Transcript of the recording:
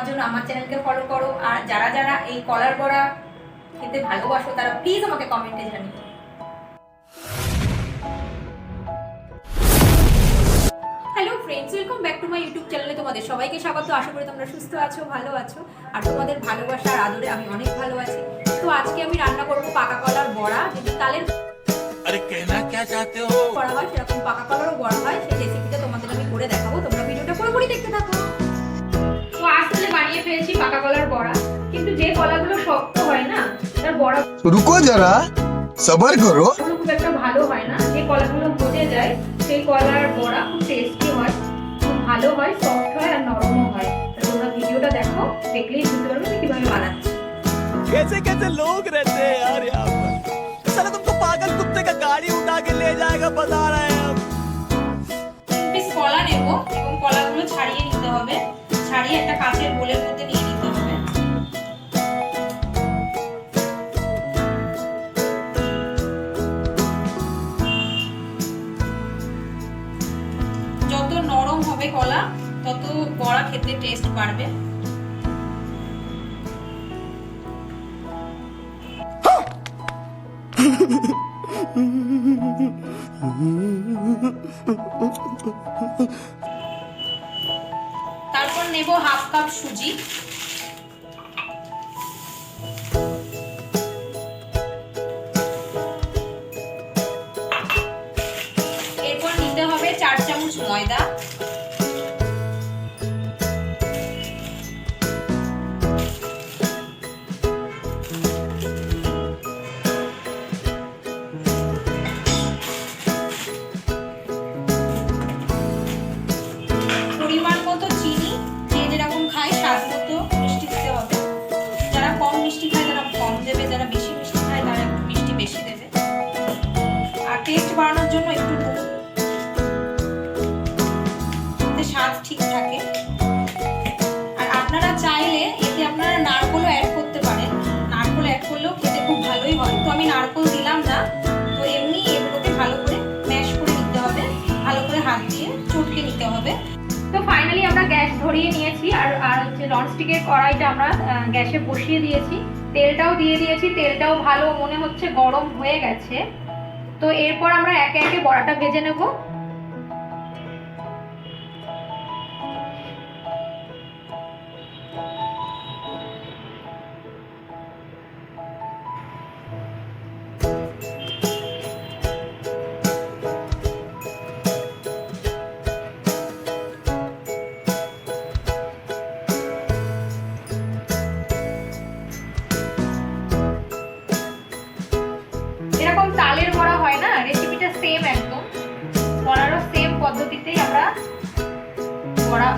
পাওয়ার জন্য আমার চ্যানেলকে ফলো করো। আর যারা যারা এই কলার বড়া খেতে ভালোবাসো তারা প্লিজ আমাকে কমেন্টে জানিও। Hello friends welcome back to my YouTube চ্যানেলে তোমাদের সবাইকে স্বাগত। আশা করি তোমরা সুস্থ আছো ভালো আছো। আর তোমাদের ভালোবাসা আর আদরে আমি অনেক ভালো আছি। তো আজকে আমি রান্না করব পাকা কলার বড়া যদি কালের আরে কেনা কে হো? করা হয় সেরকম পাকা কলারও বড়া হয় সেই রেসিপিটা তোমাদের আমি করে দেখাবো। তোমরা ভিডিওটা পুরোপুরি দেখতে থাকো। আসলে বানিয়ে ফেলেছি পাকা কলার বড়া কিন্তু যে কলাগুলো শক্ত হয় না তার বড়া रुको जरा सबर करो গুলো খুব একটা ভালো হয় না যে কলাগুলো ভজে যায় সেই কলার বড়া খুব টেস্টি হয় খুব ভালো হয় সফট হয় আর নরমও হয় তো তোমরা ভিডিওটা দেখো দেখলেই বুঝতে পারবে আমি কিভাবে বানাচ্ছি कैसे कैसे लोग रहते हैं यार यहाँ पर साला तुमको पागल कुत्ते का गाड़ी उठा के ले जाएगा बता रहे हैं ছাড়িয়ে একটা কাঁচের বোলের মধ্যে নিয়ে নিতে হবে। যত নরম হবে কলা, তত বড়া খেতে টেস্ট বাড়বে। তারপর নেব হাফ কাপ সুজি। টেস্ট বাড়ানোর জন্য একটু নুন। স্বাদ ঠিক থাকে। আর আপনারা চাইলে এতে আপনারা নারকোলও অ্যাড করতে পারেন। নারকোল অ্যাড করলেও খেতে খুব ভালোই হয়। তো আমি নারকোল দিলাম না। তো এমনি এগুলোকে ভালো করে ম্যাশ করে নিতে হবে। ভালো করে হাত দিয়ে চটকে নিতে হবে। তো ফাইনালি আমরা গ্যাস ধরিয়ে নিয়েছি। আর আর হচ্ছে ননস্টিকের কড়াইটা আমরা গ্যাসে বসিয়ে দিয়েছি। তেলটাও দিয়ে দিয়েছি। তেলটাও ভালো মনে হচ্ছে গরম হয়ে গেছে। তো এরপর আমরা একে একে বড়াটা ভেজে নেব। সেম একদম। পড়ারও সেম পদ্ধতিতেই আমরা বড়া